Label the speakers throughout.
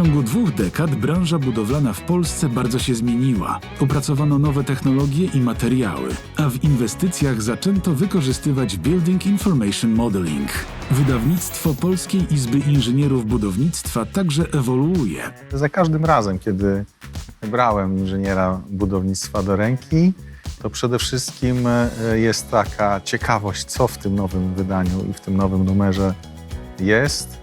Speaker 1: ciągu dwóch dekad branża budowlana w Polsce bardzo się zmieniła. Opracowano nowe technologie i materiały, a w inwestycjach zaczęto wykorzystywać Building Information Modeling. Wydawnictwo Polskiej Izby Inżynierów Budownictwa także ewoluuje.
Speaker 2: Za każdym razem, kiedy brałem inżyniera budownictwa do ręki, to przede wszystkim e, jest taka ciekawość, co w tym nowym wydaniu i w tym nowym numerze jest,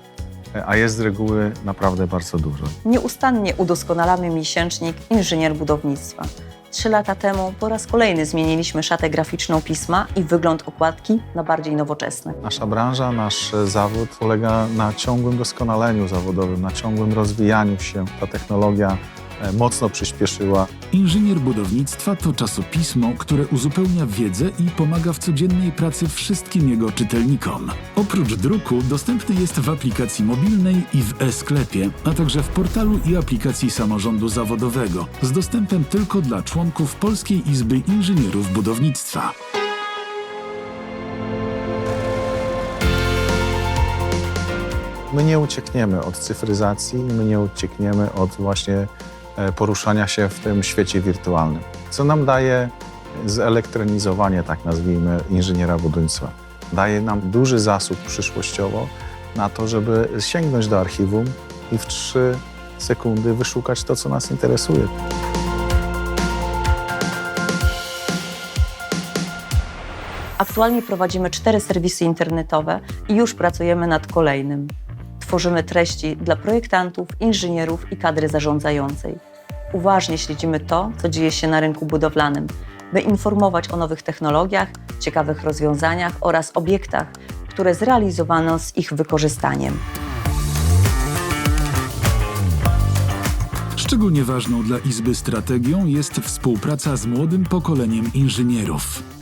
Speaker 2: a jest z reguły naprawdę bardzo dużo.
Speaker 3: Nieustannie udoskonalamy miesięcznik Inżynier Budownictwa. Trzy lata temu po raz kolejny zmieniliśmy szatę graficzną pisma i wygląd okładki na bardziej nowoczesny.
Speaker 2: Nasza branża, nasz zawód polega na ciągłym doskonaleniu zawodowym, na ciągłym rozwijaniu się. Ta technologia mocno przyspieszyła.
Speaker 1: Inżynier budownictwa to czasopismo, które uzupełnia wiedzę i pomaga w codziennej pracy wszystkim jego czytelnikom. Oprócz druku dostępny jest w aplikacji mobilnej i w e-sklepie, a także w portalu i aplikacji samorządu zawodowego z dostępem tylko dla członków Polskiej Izby Inżynierów Budownictwa.
Speaker 2: My nie uciekniemy od cyfryzacji, my nie uciekniemy od właśnie e, poruszania się w tym świecie wirtualnym, co nam daje zelektronizowanie, tak nazwijmy, inżyniera budownictwa. Daje nam duży zasób przyszłościowo na to, żeby sięgnąć do archiwum i w trzy sekundy wyszukać to, co nas interesuje.
Speaker 3: Aktualnie prowadzimy cztery serwisy internetowe i już pracujemy nad kolejnym. Tworzymy treści dla projektantów, inżynierów i kadry zarządzającej. Uważnie śledzimy to, co dzieje się na rynku budowlanym, by informować o nowych technologiach, ciekawych rozwiązaniach oraz obiektach, które zrealizowano z ich wykorzystaniem.
Speaker 1: Szczególnie ważną dla Izby strategią jest współpraca z młodym pokoleniem inżynierów.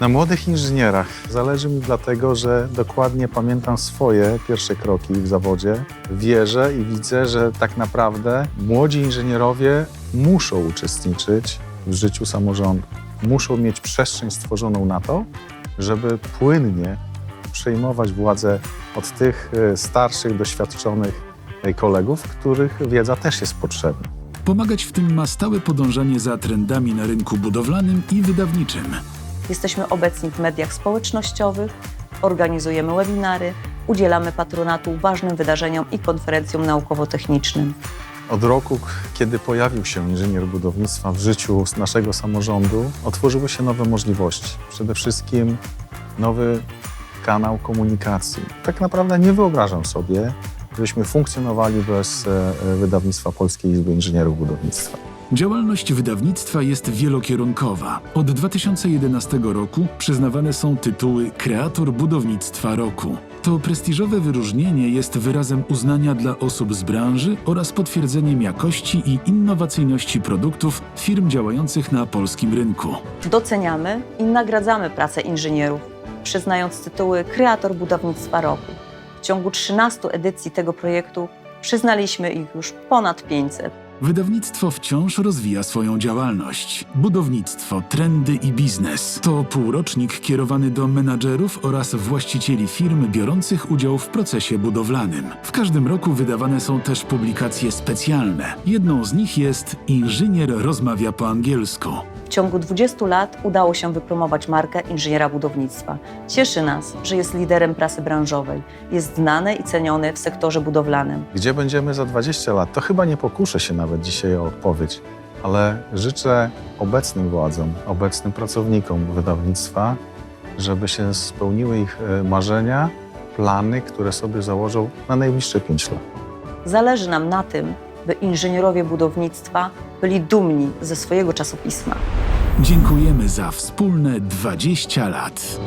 Speaker 2: Na młodych inżynierach zależy mi dlatego, że dokładnie pamiętam swoje pierwsze kroki w zawodzie. Wierzę i widzę, że tak naprawdę młodzi inżynierowie muszą uczestniczyć w życiu samorządu. Muszą mieć przestrzeń stworzoną na to, żeby płynnie przejmować władzę od tych e, starszych, doświadczonych e, kolegów, których wiedza też jest potrzebna.
Speaker 1: Pomagać w tym ma stałe podążanie za trendami na rynku budowlanym i wydawniczym.
Speaker 3: Jesteśmy obecni w mediach społecznościowych, organizujemy webinary, udzielamy patronatu ważnym wydarzeniom i konferencjom naukowo-technicznym.
Speaker 2: Od roku, kiedy pojawił się inżynier budownictwa w życiu naszego samorządu, otworzyły się nowe możliwości. Przede wszystkim nowy kanał komunikacji. Tak naprawdę nie wyobrażam sobie, żebyśmy funkcjonowali bez e, e, wydawnictwa Polskiej Izby Inżynierów Budownictwa.
Speaker 1: Działalność wydawnictwa jest wielokierunkowa. Od 2011 roku przyznawane są tytuły Kreator Budownictwa Roku. To prestiżowe wyróżnienie jest wyrazem uznania dla osób z branży oraz potwierdzeniem jakości i innowacyjności produktów firm działających na polskim rynku.
Speaker 3: Doceniamy i nagradzamy pracę inżynierów, przyznając tytuły Kreator Budownictwa Roku. W ciągu 13 edycji tego projektu przyznaliśmy ich już ponad 500.
Speaker 1: Wydawnictwo wciąż rozwija swoją działalność. Budownictwo, trendy i biznes to półrocznik kierowany do menadżerów oraz właścicieli firm biorących udział w procesie budowlanym. W każdym roku wydawane są też publikacje specjalne. Jedną z nich jest Inżynier rozmawia po angielsku.
Speaker 3: W ciągu 20 lat udało się wypromować markę inżyniera budownictwa. Cieszy nas, że jest liderem prasy branżowej, jest znany i ceniony w sektorze budowlanym.
Speaker 2: Gdzie będziemy za 20 lat? To chyba nie pokuszę się nawet dzisiaj o odpowiedź, ale życzę obecnym władzom, obecnym pracownikom wydawnictwa, żeby się spełniły ich e, marzenia, plany, które sobie założą na najbliższe 5 lat.
Speaker 3: Zależy nam na tym, by inżynierowie budownictwa byli dumni ze swojego czasopisma.
Speaker 1: Dziękujemy za wspólne 20 lat.